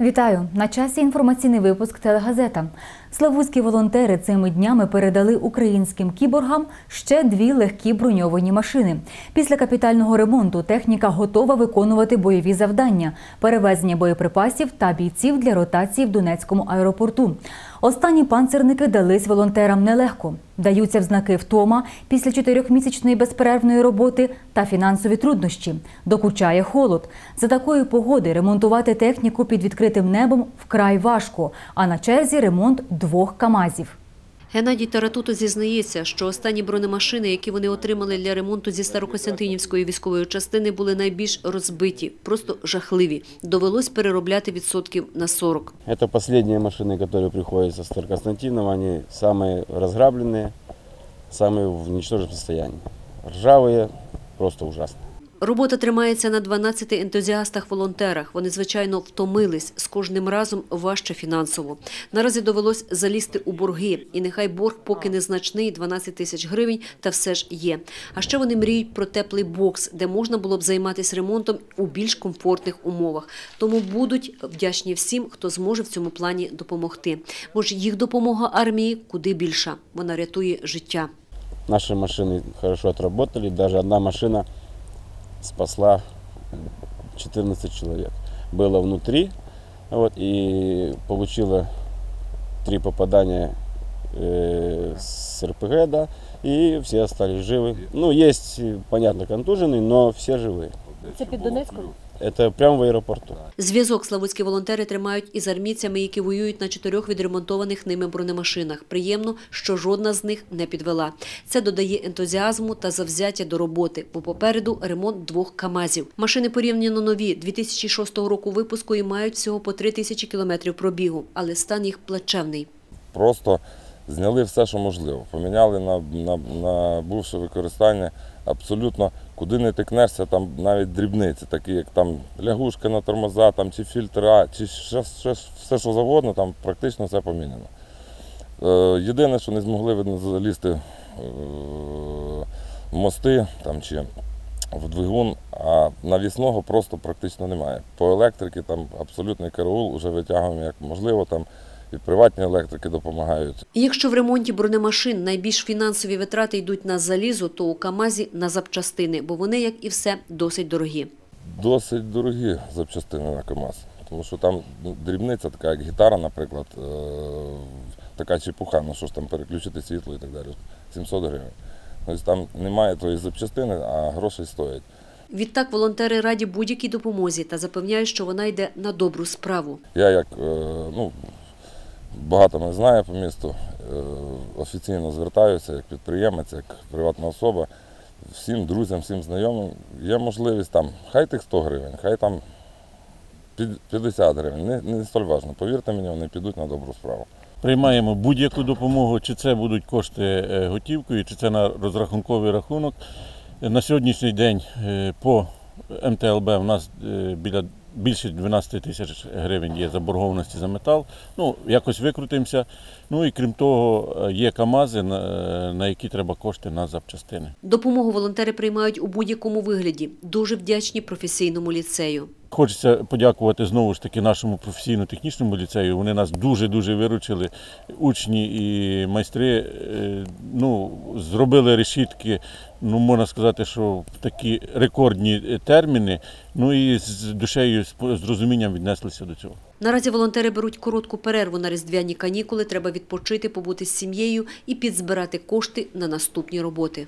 Вітаю! На часі інформаційний випуск телегазета. Славутські волонтери цими днями передали українським кіборгам ще дві легкі броньовані машини. Після капітального ремонту техніка готова виконувати бойові завдання, перевезення боєприпасів та бійців для ротації в Донецькому аеропорту. Останні панцерники дались волонтерам нелегко. Даються взнаки втома після чотирьохмісячної безперервної роботи та фінансові труднощі. Докучає холод. За такої погоди ремонтувати техніку під відкритим небом вкрай важко. А на черзі ремонт двох КАМАЗів. Геннадій Таратуто зізнається, що останні бронемашини, які вони отримали для ремонту зі Старокостянтинівської військової частини, були найбільш розбиті, просто жахливі. Довелось переробляти відсотків на 40. Это последние машины, которые приходят со Староконстантинова. Они самые разграбленные, самые в ничтожном состоянии. Ржавые, просто ужасно. Робота тримається на 12 ентузіастах-волонтерах. Вони, звичайно, втомились. З кожним разом важче фінансово. Наразі довелось залізти у борги. І нехай борг поки незначний – 12 тисяч гривень, та все ж є. А ще вони мріють про теплий бокс, де можна було б займатися ремонтом у більш комфортних умовах. Тому будуть вдячні всім, хто зможе в цьому плані допомогти. Бо ж їх допомога армії куди більша. Вона рятує життя. Наши машины хорошо отработали. Даже одна машина спасла 14 человек. Было внутри вот, и получила три попадания э, с РПГ, да, и все остались живы. Ну, есть, э, понятно, контуженные, но все живые. Це під Донецьком? Это прямо в аэропорту. Зв'язок славутські волонтери тримають із армійцями, які воюють на чотирьох відремонтованих ними бронемашинах. Приємно, що жодна з них не підвела. Це додає ентузіазму та завзяття до роботи, бо попереду ремонт двох КАМАЗів. Машини порівняно нові 2006 року випуску і мають всього по 3 тисячі кілометрів пробігу, але стан їх плачевний. просто зняли все, що можливо. Поміняли на, на, на бувше використання абсолютно куди не тикнешся, там навіть дрібниці, такі як там лягушка на тормоза, там, чи фільтра, чи ще, ще, все, що завгодно, там практично все поміняно. Е, єдине, що не змогли видно, залізти е, в мости там, чи в двигун, а навісного просто практично немає. По електриці там абсолютний караул, вже витягуємо як можливо, там і приватні електрики допомагають. І якщо в ремонті бронемашин найбільш фінансові витрати йдуть на залізо, то у КАМАЗі на запчастини, бо вони, як і все, досить дорогі. Досить дорогі запчастини на КАМАЗ, тому що там дрібниця, така як гітара, наприклад, е, така чепуха, ну що ж там переключити світло і так далі. 700 гривень. Тобто там немає тої запчастини, а грошей стоять. Відтак волонтери раді будь-якій допомозі та запевняють, що вона йде на добру справу. Я як е, ну, багато мене знає по місту, е, офіційно звертаюся як підприємець, як приватна особа. Всім друзям, всім знайомим є можливість там, хай тих 100 гривень, хай там 50 гривень. Не, не столь важно. Повірте мені, вони підуть на добру справу. Приймаємо будь-яку допомогу, чи це будуть кошти е, готівкою, чи це на розрахунковий рахунок. На сьогоднішній день е, по МТЛБ в нас е, біля більше 12 тисяч гривень є заборгованості за метал. Ну, якось викрутимося. Ну і крім того, є КАМАЗи, на які треба кошти на запчастини. Допомогу волонтери приймають у будь-якому вигляді. Дуже вдячні професійному ліцею. Хочеться подякувати знову ж таки нашому професійно-технічному ліцею. Вони нас дуже-дуже виручили. Учні і майстри е, ну, зробили решітки, ну, можна сказати, що в такі рекордні е, терміни. Ну і з душею, з розумінням віднеслися до цього. Наразі волонтери беруть коротку перерву на різдвяні канікули. Треба відпочити, побути з сім'єю і підзбирати кошти на наступні роботи.